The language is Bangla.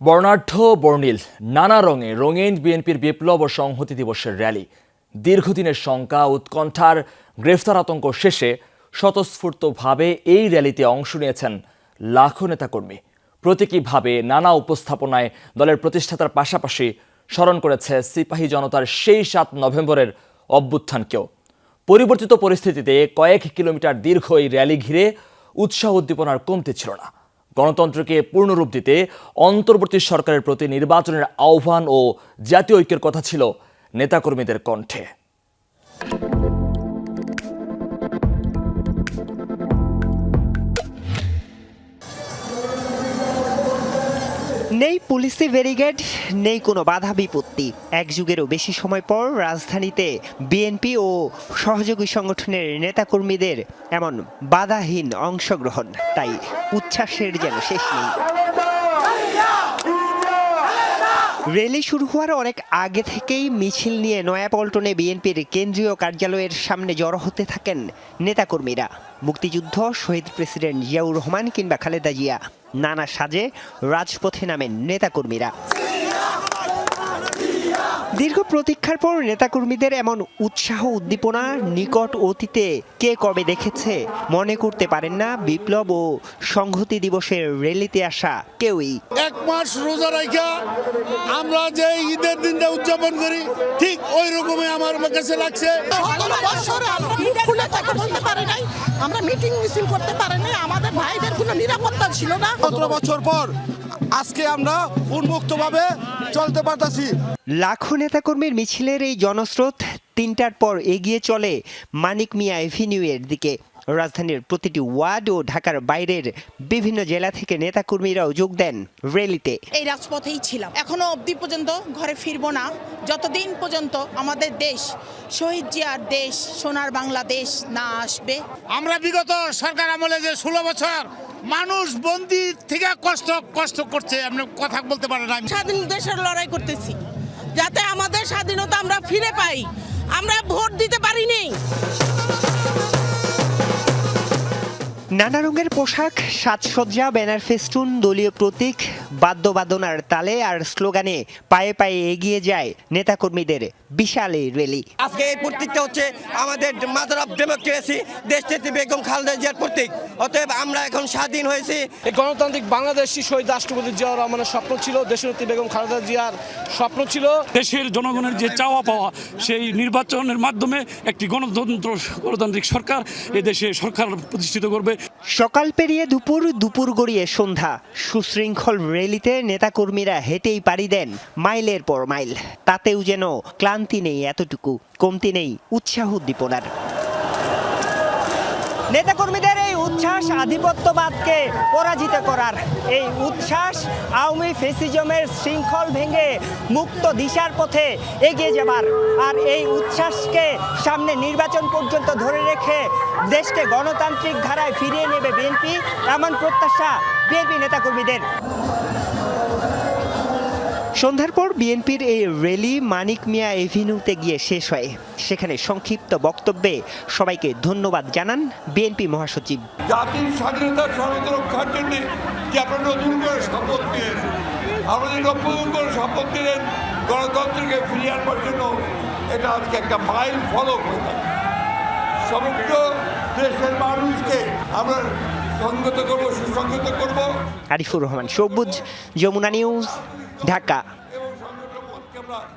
বর্ণাঢ্য বর্ণিল, নানা রঙে রঙিন বিএনপির বিপ্লব ও সংহতি দিবসের র্যালি। দীর্ঘদিনের শঙ্কা, উৎকণ্ঠার গ্রেফতার আতঙ্ক শেষে স্বতঃস্ফূর্তভাবে এই র্যালিতে অংশ নিয়েছেন লাখো নেতাকর্মী। প্রতীকীভাবে নানা উপস্থাপনায় দলের প্রতিষ্ঠাতার পাশাপাশি স্মরণ করেছে সিপাহী জনতার সেই সাত নভেম্বরের অভ্যুত্থানকেও। পরিবর্তিত পরিস্থিতিতে কয়েক কিলোমিটার দীর্ঘ এই র্যালি ঘিরে উৎসাহ উদ্দীপনার কমতি ছিল না। গণতন্ত্রকে পূর্ণরূপ দিতে অন্তর্বর্তী সরকারের প্রতি নির্বাচনের আহ্বান ও জাতীয় ঐক্যের কথা ছিল নেতাকর্মীদের কণ্ঠে। পুলিশি ব্যারিগেড নেই কোনো বাধা বিপত্তি। এক যুগেরও বেশি সময় পর রাজধানীতে বিএনপি ও সহযোগী সংগঠনের নেতাকর্মীদের এমন বাধাহীন অংশগ্রহণ। তাই উচ্ছ্বাসের যেন শেষ নেই। র্যালি শুরু হওয়ার অনেক আগে থেকেই মিছিল নিয়ে নয়াপল্টনে বিএনপির কেন্দ্রীয় কার্যালয়ের সামনে জড়ো হতে থাকেন নেতাকর্মীরা। মুক্তিযুদ্ধ, শহীদ প্রেসিডেন্ট জিয়াউর রহমান কিংবা খালেদা জিয়া। নানা সাজে রাজপথে নামেন নেতাকর্মীরা। দীর্ঘ প্রতীক্ষার পর নেতাকর্মীদের এমন উৎসাহ, উদ্দীপনা নিকট অতীতে কে কবে দেখেছে? মনে করতে পারেন না বিপ্লব ও সংহতি দিবসের র্যালিতে আসা কেউই। এক মাস রোজা রাখা আমরা যে ঈদের দিনটা উদযাপন করি ঠিক ওই রকমই আমার কাছে লাগছে। খুলে কথা বলতে পারি নাই আমরা মিটিং মিছিল করতে পারি নাই আমাদের ভাইদের কোনো নিরাপত্তা ছিল না। সতেরো বছর পর আজকে আমরা উন্মুক্তভাবে চলতে পারতাছি। লাখো নেতাকর্মীর মিছিলের এই জনস্রোত তিনটার পর এগিয়ে চলে মানিক মিয়া এভিনিউয়ের দিকে। রাজধানীর প্রতিটি ওয়ার্ড ও ঢাকার বাইরের বিভিন্ন জেলা থেকে নেতাকর্মীরাও যোগ দেন র্যালিতে। এই রাজপথেই ছিলাম। এখনও অবধি পর্যন্ত ঘরে ফিরবো না। যতদিন পর্যন্ত আমাদের দেশ শহীদ জিয়ার দেশ সোনার বাংলাদেশ না আসবে। আমরা বিগত সরকার আমলে যে ষোলো বছর মানুষ বন্দি থেকে কষ্ট কষ্ট করছে আপনি কথা বলতে পারেন না। স্বাধীন দেশের লড়াই করতেছি যাতে আমাদের স্বাধীনতা আমরা ফিরে পাই। আমরা ভোট দিতে পারিনি। নানা রঙের পোশাক সাজসজ্জা ব্যানার ফেস্টুন দলীয় প্রতীক বাদ্যবাদনার তালে আর স্লোগানে পায়ে পায়ে এগিয়ে যায় নেতাকর্মীদের বিশাল এই র্যালি আজকে এই প্রতীকটা হচ্ছে আমাদের মাদার অফ ডেমোক্রেসি দেশনেত্রী বেগম খালেদা জিয়ার প্রতীক। অতএব আমরা এখন স্বাধীন হয়েছি। এই গণতান্ত্রিক বাংলাদেশি শহীদ রাষ্ট্রপতি জিয়াউর রহমানের স্বপ্ন ছিল দেশনেত্রী বেগম খালেদা জিয়ার স্বপ্ন ছিল। দেশের জনগণের যে চাওয়া পাওয়া সেই নির্বাচনের মাধ্যমে একটি গণতন্ত্র গণতান্ত্রিক সরকার এ দেশে সরকার প্রতিষ্ঠিত করবে। সকাল পেরিয়ে দুপুর দুপুর গড়িয়ে সন্ধ্যা। সুশৃঙ্খল র্যালিতে নেতাকর্মীরা হেঁটেই পাড়ি দেন, মাইলের পর মাইল। তাতেও যেন ক্লান্তি নেই এতটুকু, কমতি নেই উৎসাহ উদ্দীপনার। নেতাকর্মীদের উচ্ছ্বাস আধিপত্যবাদকে পরাজিত করার। এই উচ্ছ্বাস আওয়ামী ফেসিজমের শৃঙ্খল ভেঙে মুক্ত দিশার পথে এগিয়ে যাবার। আর এই উচ্ছ্বাসকে সামনে নির্বাচন পর্যন্ত ধরে রেখে দেশকে গণতান্ত্রিক ধারায় ফিরিয়ে নেবে বিএনপি, এমন প্রত্যাশা বিএনপি নেতাকর্মীদের। সন্ধ্যার পর বিএনপির এই র্যালি মানিক মিয়া এভিনিউতে গিয়ে শেষ হয়। সেখানে সংক্ষিপ্ত বক্তব্যে সবাইকে ধন্যবাদ জানান বিএনপি মহাসচিব। জাতির স্বাধীনতার সর্বত রক্ষার জন্য যে আপনারা নতুন করে শপথ আমাদের নতুন করে শপথ নিলেন গণতন্ত্রকে ফিরিয়ে আনবার জন্য এটা আজকে একটা মাইল ফলক হয়ে সমগ্র দেশের মানুষকে আমরা সংগত করব সুসংগত করব। আরিফুর রহমান সবুজ যমুনা নিউজ ঢাকা।